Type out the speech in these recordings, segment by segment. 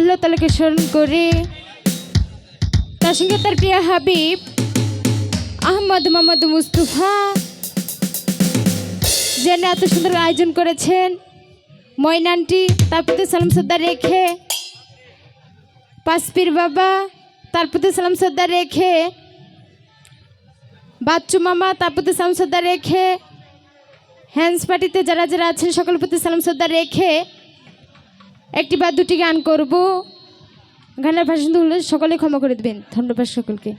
আল্লাহ তালাকে স্মরণ করে। তার সঙ্গে তার প্রিয় হাবিব, আহমদ মোহাম্মদ মুস্তফা, যেন এত সুন্দর আয়োজন করেছেন। ময়নানটি তার প্রতি সালাম শ্রদ্ধা রেখে, পাসপির বাবা তার প্রতি সালাম শ্রদ্ধা রেখে, বাচ্চু মামা তার প্রতি সালাম শ্রদ্ধা রেখে, হ্যান্ডস পার্টিতে যারা যারা আছেন সকল প্রতি সালাম শ্রদ্ধা রেখে একটি বা দুটি গান করব। গানের ভাষণ সকলে ক্ষমা করে দেবেন। ধন্যবাদ সকলকে।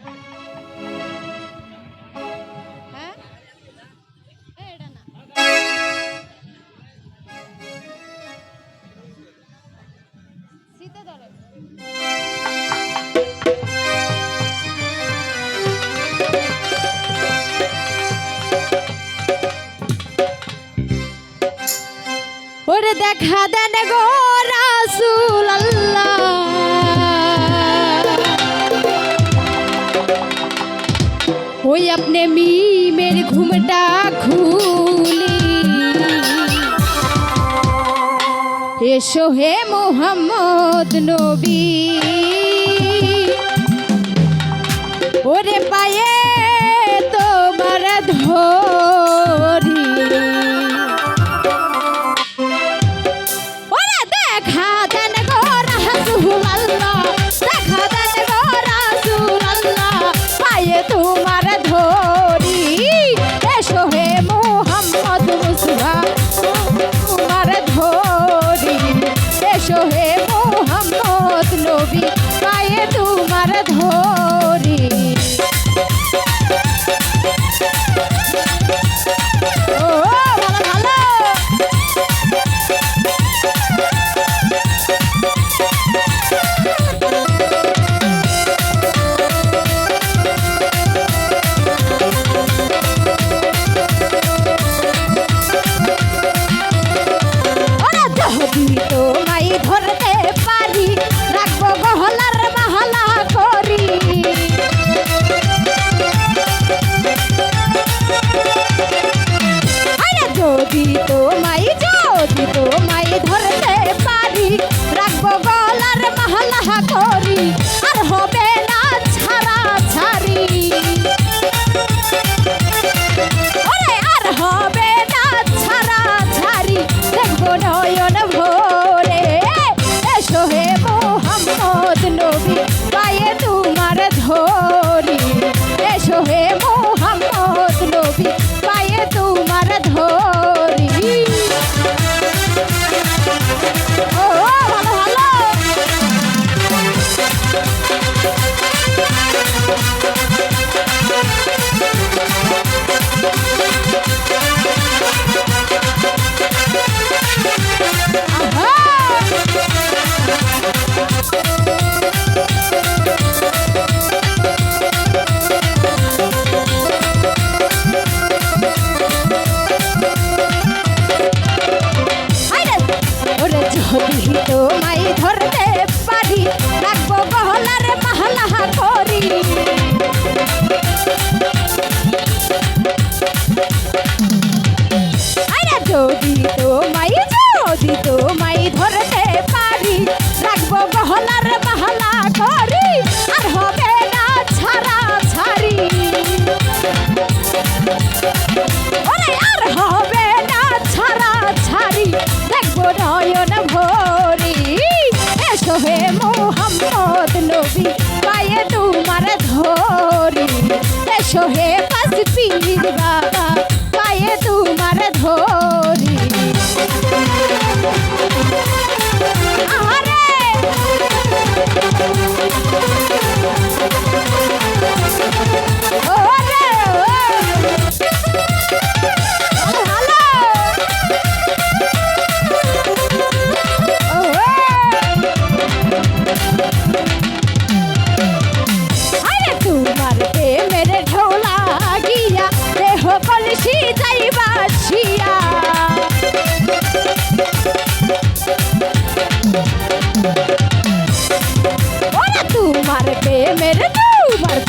দেখা দেন গো রাসুল ওই আপনি মিমের ঘুমটা খুলি। এসো হে মোহাম্মদ নবী। ওরে পায়ে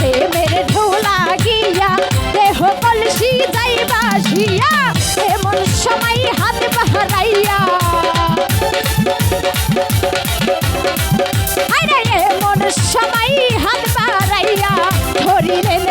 প্রেমের ঢোলা গিয়া, দেহ কলসি যাই বাসিয়া এমন সময় হাত পাহারাইয়া এমন সময় হাত পাহারাইয়া ধরিলেন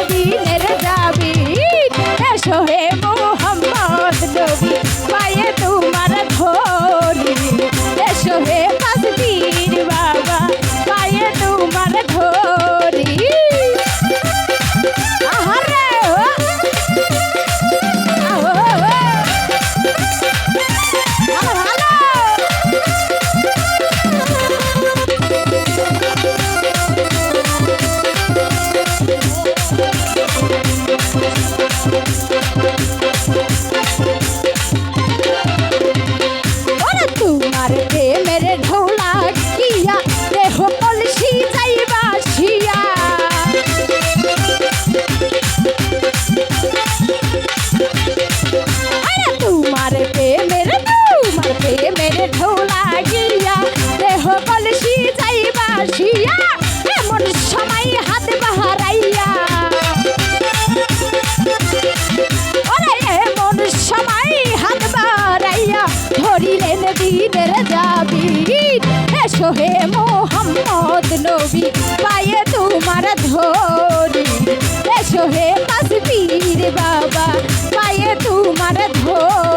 মোহাম্মদ নবী পায়ে তোমার ধরি। এসো হে তাসবীর বাবা পায়ে তোমার ধরি।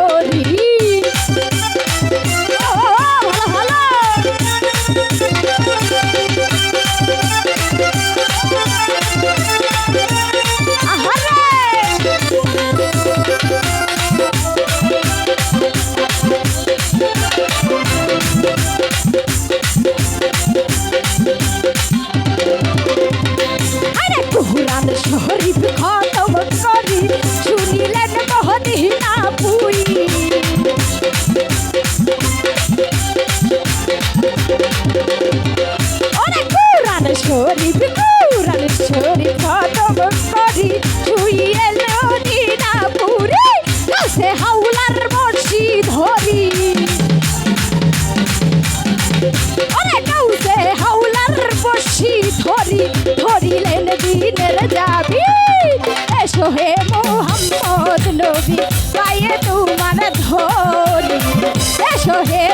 হে মোহাম্মদ নবী গায়ে তোমার ধরি এসো হে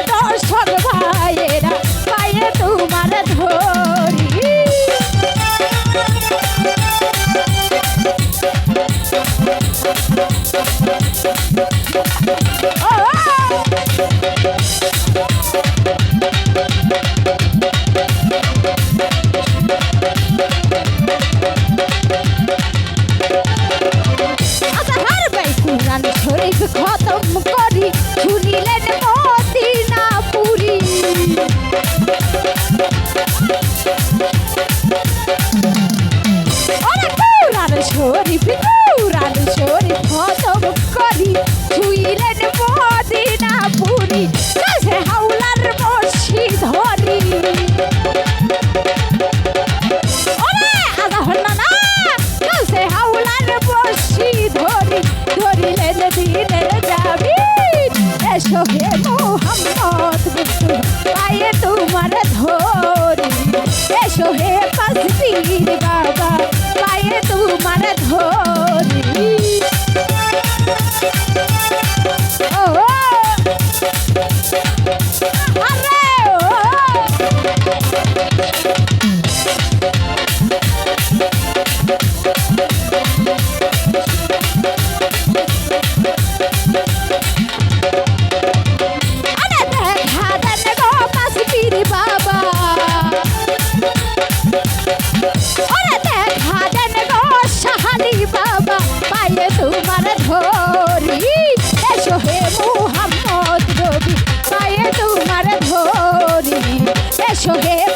হরি প্রিয়া together.